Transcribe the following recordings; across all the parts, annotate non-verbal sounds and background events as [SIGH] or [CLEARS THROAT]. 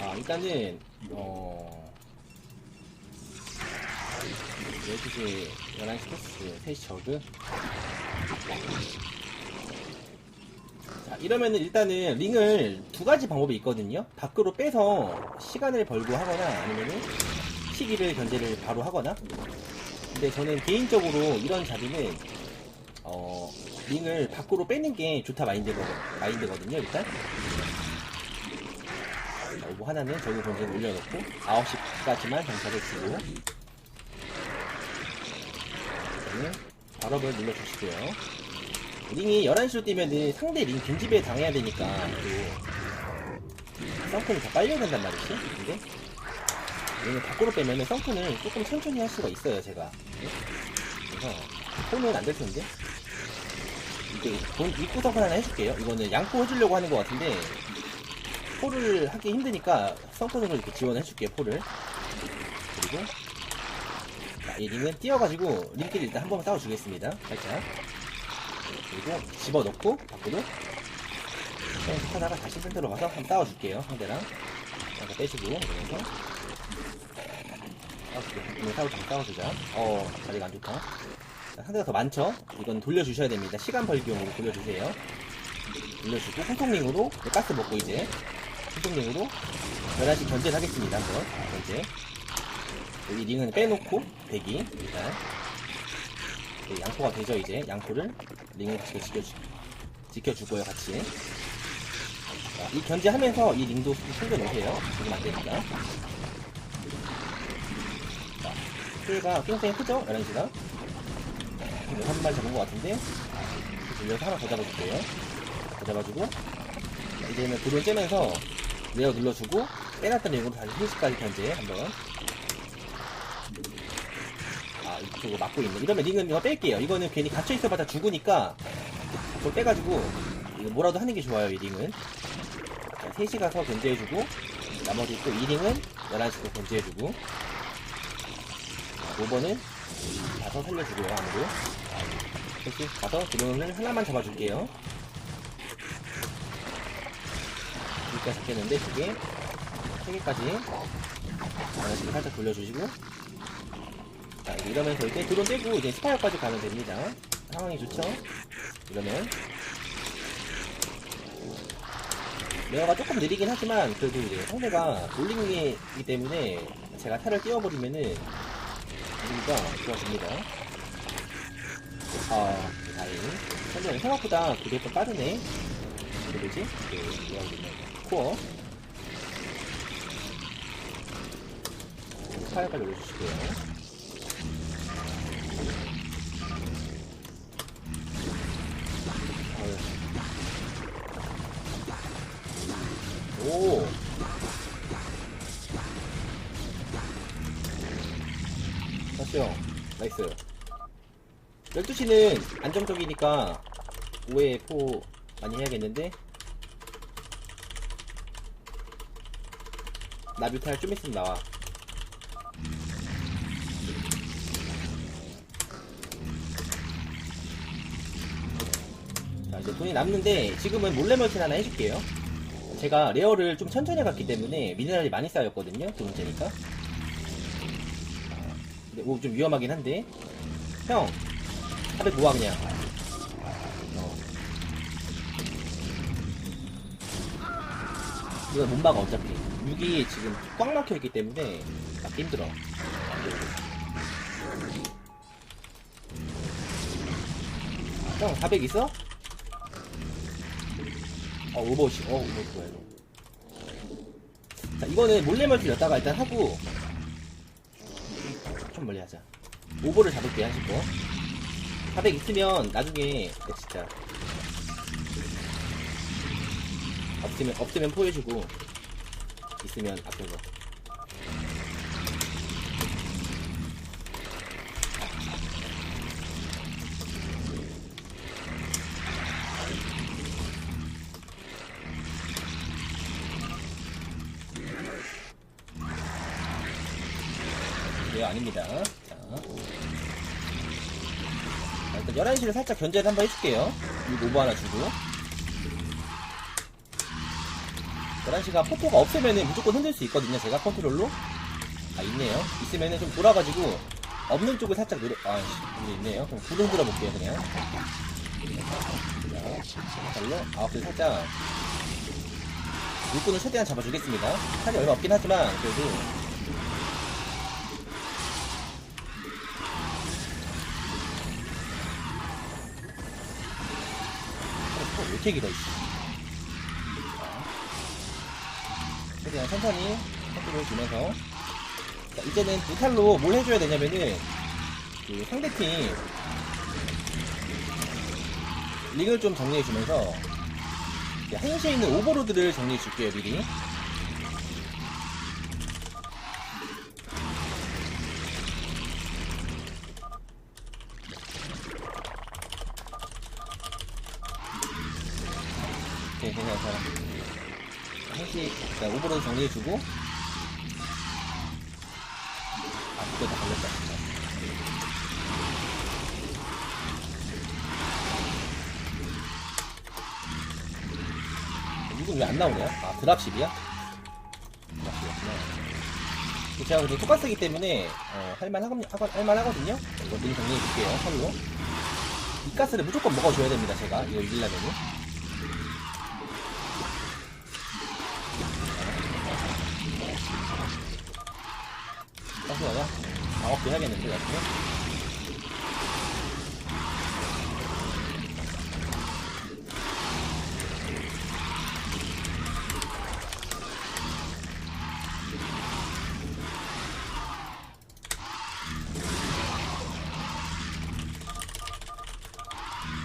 아, 일단은, 어, 12시, 11시 토스, 3시 저그. 자, 이러면은 일단은 링을 두 가지 방법이 있거든요. 밖으로 빼서 시간을 벌고 하거나 아니면은 시기를 견제를 바로 하거나. 근데 저는 개인적으로 이런 자리는, 어, 링을 밖으로 빼는 게 좋다 마인드거, 마인드거든요, 일단. 자, 오버 하나는 저기 본전 올려놓고 9시까지만 정착을 주고 저는 발업을 눌러주시고요. 링이 11시로 뛰면은 상대 링 빈집에 당해야 되니까 또 썬크를 더 빨려야 된단 말이지 근데 링을 밖으로 빼면은 썬크는 조금 천천히 할 수가 있어요 제가. 네? 그래서 폰은 안 될 텐데. 이게 돈 입구 썬크 하나 해줄게요. 이거는 양포 해주려고 하는 것 같은데 포를 하기 힘드니까 썬크으로 이렇게 지원해줄게요 포를. 그리고 자, 이 링은 띄어가지고 링끼리 일단 한 번만 싸워주겠습니다. 살짝. 그리고 집어넣고 밖으로 계속 하다가 다시 센터로 가서 한번 싸워줄게요 상대랑. 약간 빼주고 이러면서. 싸워줄게요. 싸우자 싸워주자. 어 자리가 안 좋다. 자, 상대가 더 많죠? 이건 돌려주셔야 됩니다. 시간 벌기용으로 돌려주세요. 돌려주고 홍통링으로 가스 먹고 이제. 홍통링으로 11시 견제를 하겠습니다 한번. 견제 이 링은 빼놓고 대기. 일단. 네, 양포가 되죠 이제. 양포를 링을 지켜, 지켜, 지켜주고요 같이. 자, 이 견제하면서 이 링도 좀 챙겨놓으세요. 지금 안되니까. 자 스가 굉장히 크죠? 11시가 한 마리 잡은 것 같은데. 돌려서 하나 더 잡아줄게요. 더 잡아주고. 자, 이제는 드론 째면서 레어 눌러주고 빼놨던 링으로 다시 3시까지 견제 한번 아 이쪽으로 막고 있네 이러면 링은 이거 뺄게요. 이거는 괜히 갇혀있어봤자 죽으니까 그걸 빼가지고 이거 뭐라도 하는 게 좋아요 이 링은. 자 3시 가서 견제해주고 나머지 또 이 링은 11시도 견제해주고. 자 5번은 가서 살려주고요 아무도. 3시 가서 드론을 하나만 잡아줄게요. 여기까지 잡겠는데 두 개, 세 개까지. 하나씩 살짝 돌려주시고. 자 이러면서 이제 드론 떼고 이제 스파이어까지 가면 됩니다. 상황이 좋죠? 이러면. 레어가 조금 느리긴 하지만 그래도 이제 상대가 롤링이기 때문에 제가 탈을 띄워버리면은 우리가 좋아집니다. 아 다행히. 현재 생각보다 그게 좀 빠르네. 그 뭐지? 그 뭐라 그러냐 코어. 스파이어까지 올려주시고요 됐어요. 나이스. 12시는 안정적이니까 5회 포 많이 해야겠는데? 나뷰탈 좀 있으면 나와. 자, 이제 돈이 남는데 지금은 몰래 멀티 하나 해줄게요. 제가 레어를 좀 천천히 갔기 때문에 미네랄이 많이 쌓였거든요. 두 번째니까. 근데 오, 좀 위험하긴 한데. 형, 400 모아 그냥. 어. 이거 못 막아 어차피. 6이 지금 꽉 막혀 있기 때문에 막기 힘들어. 형, 400 있어? 어, 오버워치. 어, 오버워치 뭐야, 이거. 자, 이거는 몰래 멀티 였다가 일단 하고, 좀 멀리 하자. 오버를 잡을게, 거. 400 있으면 나중에, 그 진짜. 없으면, 없으면 포해주고, 있으면 아껴서. 아닙니다. 자. 자, 일단 11시를 살짝 견제를 한번 해줄게요. 이 노브 하나 주고. 11시가 포토가 없으면은 무조건 흔들 수 있거든요. 제가 컨트롤로. 아, 있네요. 있으면은 좀 돌아가지고, 없는 쪽을 살짝 노려, 아, 여기 있네요. 그럼 불 흔들어 볼게요, 그냥. 자, 발로, 아홉 살짝. 물건을 최대한 잡아주겠습니다. 살이 얼마 없긴 하지만, 그래도. 어, 이씨. 자, 최대한 천천히 컨트롤 주면서. 자, 이제는 무탈로 뭘 해줘야 되냐면은, 그 상대팀, 링을 좀 정리해주면서, 한시에 있는 오버로드를 정리해줄게요, 미리. 괜찮아. 한시, 일단 오버로드 정리해주고. 아, 그거 다 걸렸다. 이건 왜안 나오냐? 아, 드랍십이야? 드랍십이었구나. 제가 그래도 똑같쓰기 때문에, 어, 할만, 하거, 할만 하거든요? 이거 미리 정리해줄게요, 선로. 이 가스를 무조건 먹어줘야 됩니다, 제가. 이거 이기려면은. 가스가 방업도 해야겠는데, 나중에.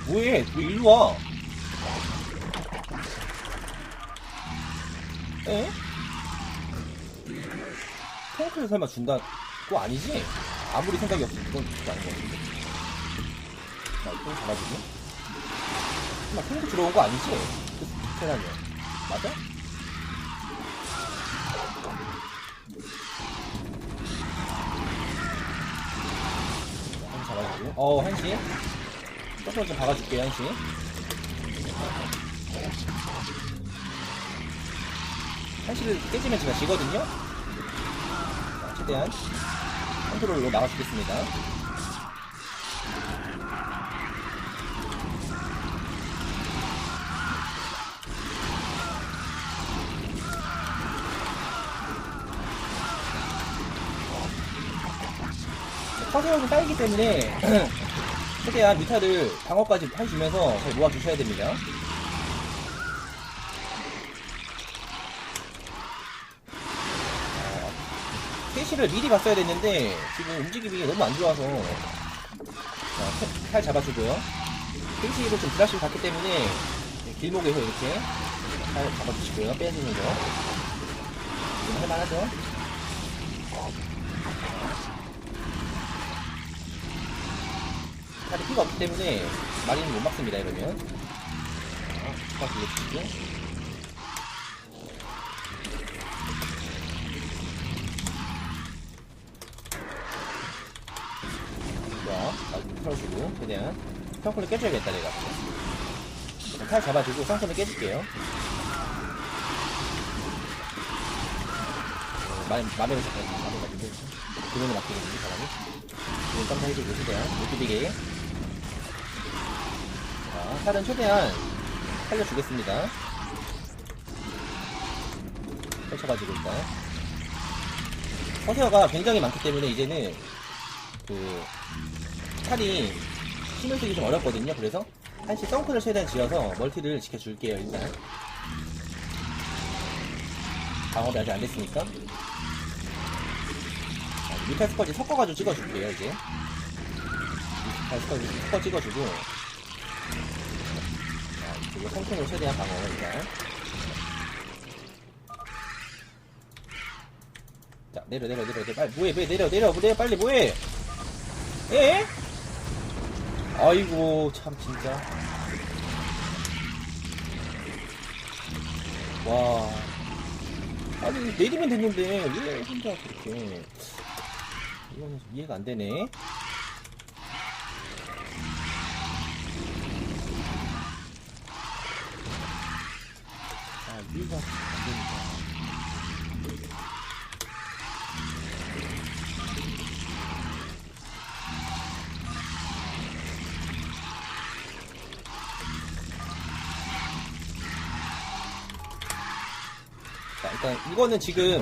뭐해? 왜 일로 와? 에? 탱크를 설마 준다? 그거 아니지? 아무리 생각이 없어도 그건 진짜 아닌 것 같은데. 나 이거 잡아주고. 설마 탱크 들어온 거 아니지? 그 테라니요. 맞아? 한시 잡아주고. 어, 한시. 조금 좀 박아줄게요, 한시. 한시를 깨지면 제가 지거든요? 자, 최대한 컨트롤로 나가주겠습니다. 커세어는 쌓이기 때문에 [CLEARS THROAT] 최대한 뮤타를 방어까지 해주면서 잘 모아주셔야 됩니다. 캐시를 미리 봤어야 됐는데 지금 움직임이 너무 안 좋아서 자, 칼- 칼 잡아주고요. 캐시로 좀 드라시를 갔기 때문에 길목에서 이렇게 칼 잡아주시고요. 빼주는 거. 지금 할만하죠? 칼이 피가 없기 때문에 마리는 못 막습니다 이러면 자, 추가 불러주시고 자, 나좀 최대한 성큰을 깨줘야겠다 내가. 자, 칼 잡아주고 성큰을 깨줄게요. 어, 마, 마음에 잠깐 마음에 가지고 그놈을 맡기겠지 사람이? 지금 깜짝 해주고 최대한 못 비비게. 자, 살은 최대한 살려주겠습니다. 펼쳐가지고 일단. 허세어가 굉장히 많기 때문에 이제는 그 살이 힘을 쓰기 좀 어렵거든요. 그래서 한시 덩크를 최대한 지어서 멀티를 지켜줄게요. 일단. 방어이 아직 안 됐으니까. 뮤탈 스쿼지 섞어가지고 찍어줄게요, 이제. 뮤탈 스쿼지 섞어 찍어주고. 그리고 성큰으로 최대한 방어 일단 자 내려 내려 내려 내려 빨리 뭐해 왜 내려 내려 내려 빨리 뭐해 에? 아이고 참 진짜. 와. 아니 내리면 됐는데 왜 혼자 그렇게 이거는 좀 이해가 안 되네. 아, 이해가 안 됩니 자, 일단 이거는 지금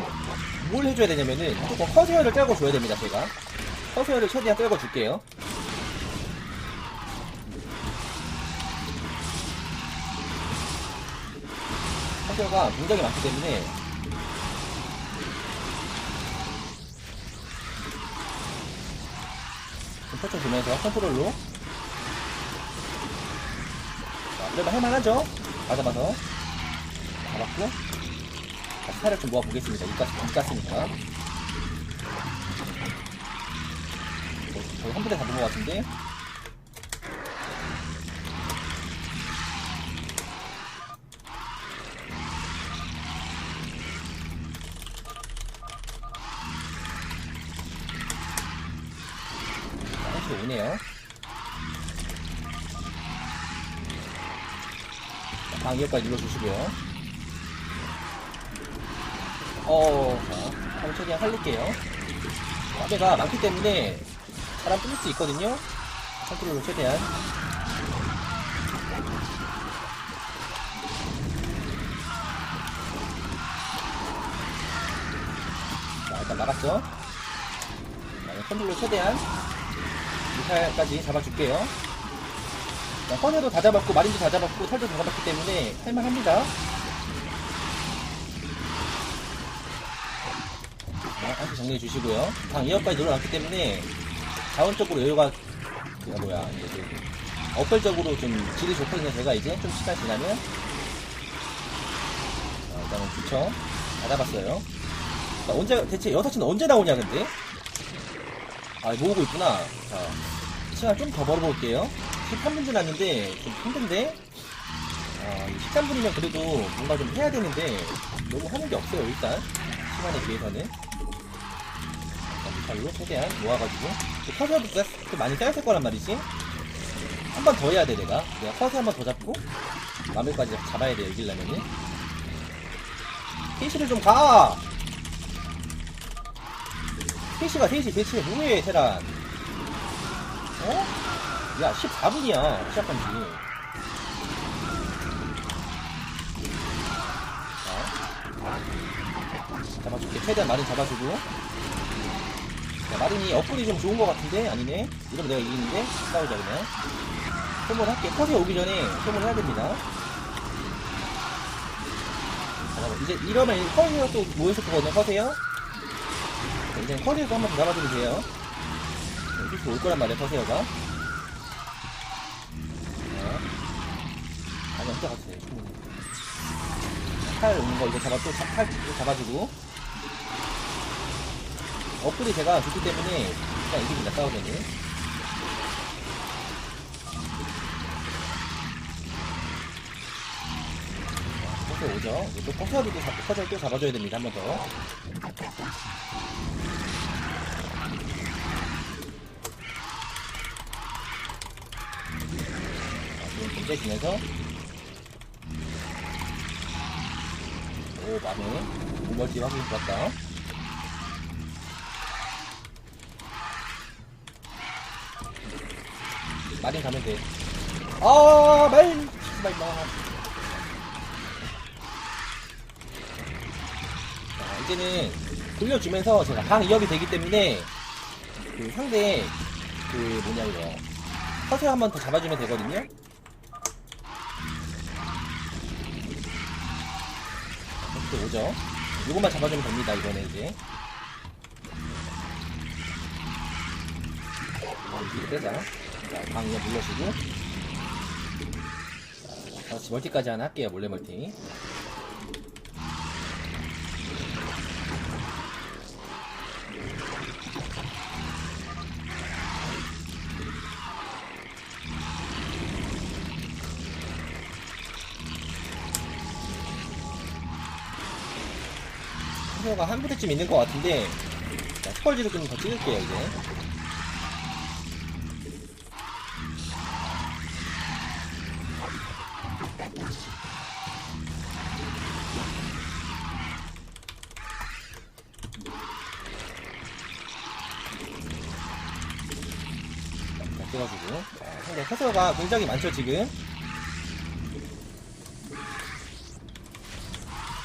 뭘 해줘야 되냐면은 조금 커세어를 떨고 줘야 됩니다, 제가. 커세어를 최대한 떨고 줄게요. 커세어가 굉장히 많기 때문에 좀 펼쳐주면서 컨트롤로 자, 그래도 할만하죠? 맞아봐서 잡았고 자, 스타를 좀 모아보겠습니다. 이까스, 이까스니까. 거의 한 분에 잡은 것 같은데. 자, 한시 오네요. 자, 방 2호까지 눌러주시고요. 어, 자, 한번 최대한 살릴게요. 앞에가 많기 때문에 사람 뚫릴 수 있거든요. 컨트롤로 최대한. 자, 일단 막았죠. 자, 컨트롤로 최대한 미사일까지 잡아줄게요. 자, 헌에도 다 잡았고, 마린도 다 잡았고, 털도 다 잡았기 때문에 할만합니다. 자, 한번 정리해 주시고요. 방 2억까지 늘어났기 때문에 자원적으로 여유가 그 뭐야 이제 그 어플적으로 좀 질이 좋거든요. 제가 이제 좀 시간 지나면 자, 일단은 좋죠. 다 잡았어요. 자, 언제 대체 6시는 언제 나오냐 근데? 아 모으고 있구나. 자 시간 좀 더 벌어볼게요. 13분 지났는데 좀 힘든데? 아, 13분이면 그래도 뭔가 좀 해야 되는데 너무 하는 게 없어요 일단 시간에 비해서는 발로 최대한 모아가지고 쌓- 그 많이 쌓였을 거란 말이지. 한 번 더 해야 돼 내가. 내가 커세 한번 더 잡고 마무리까지 잡아야 돼 이기려면은. 피시를 좀가! 피시가 3시 대체 뭐해 테란. 어? 야 14분이야 시작한 지. 자, 잡아줄게. 최대한 많이 잡아주고 자, 마린이 업글이 좀 좋은 것 같은데? 아니네? 이러면 내가 이기는데? 싸우자, 그냥. 소모할게. 컷이 오기 전에 소모를 해야 됩니다. 자. 이제 이러면 컷이어 또 모였을 거거든요, 컷이요? 이제 컷이어도 한번 더 잡아주면 돼요. 이렇게 올 거란 말이야, 컷이어가. 아니, 혼자 충분히. 팔 오는 거 이거 잡아, 또 이거 잡아주고. 어플이 제가 좋기 때문에 그냥 이깁니다 싸우면은 커서 오죠? 또 잡고 커서 또 잡아줘야 됩니다 한 번더. 지금 견제주면서. 오 맘에 공벌지 확인 좋았다 마린 가면 돼. 아, 말, 말, 말. 자, 이제는 돌려주면서 제가 방 2업이 되기 때문에 그 상대 그 뭐냐 이거 커세 한번 더 잡아주면 되거든요. 이렇게 오죠. 이것만 잡아주면 됩니다. 이번에 이제. 이거 빼자. 자, 방 그냥 눌러주고. 자, 같이 멀티까지 하나 할게요, 몰래 멀티. 한 부대쯤 있는 것 같은데, 자, 스컬지를 좀 더 찍을게요, 이제. 자, 상대 캐서가 굉장히 많죠, 지금.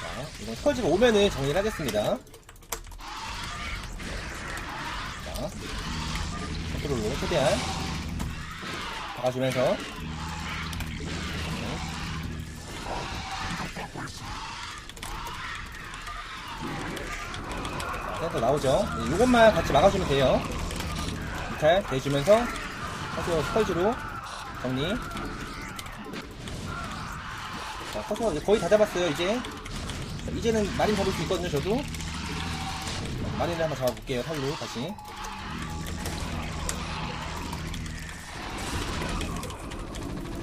자, 이건 스컬지가 오면은 정리를 하겠습니다. 자, 컨트롤로 최대한 박아주면서. 자, 센터 나오죠. 네, 이것만 같이 막아주면 돼요. 이탈 대주면서 커서 스컬지로 정리. 자, 커서 거의 다 잡았어요, 이제. 자, 이제는 마린 잡을 수 있거든요, 저도. 자, 마린을 한번 잡아볼게요, 탈로, 다시.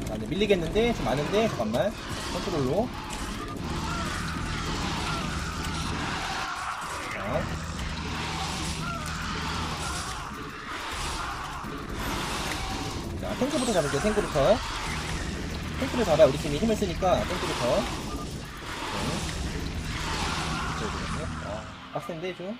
아, 네, 밀리겠는데? 좀 많은데? 잠깐만. 컨트롤로. 자. 자, 탱크부터 잡을게요, 탱크부터. 탱크를 잡아야 우리 팀이 힘을 쓰니까, 탱크부터. 네. 이쪽으로요. 아, 빡센데, 좀?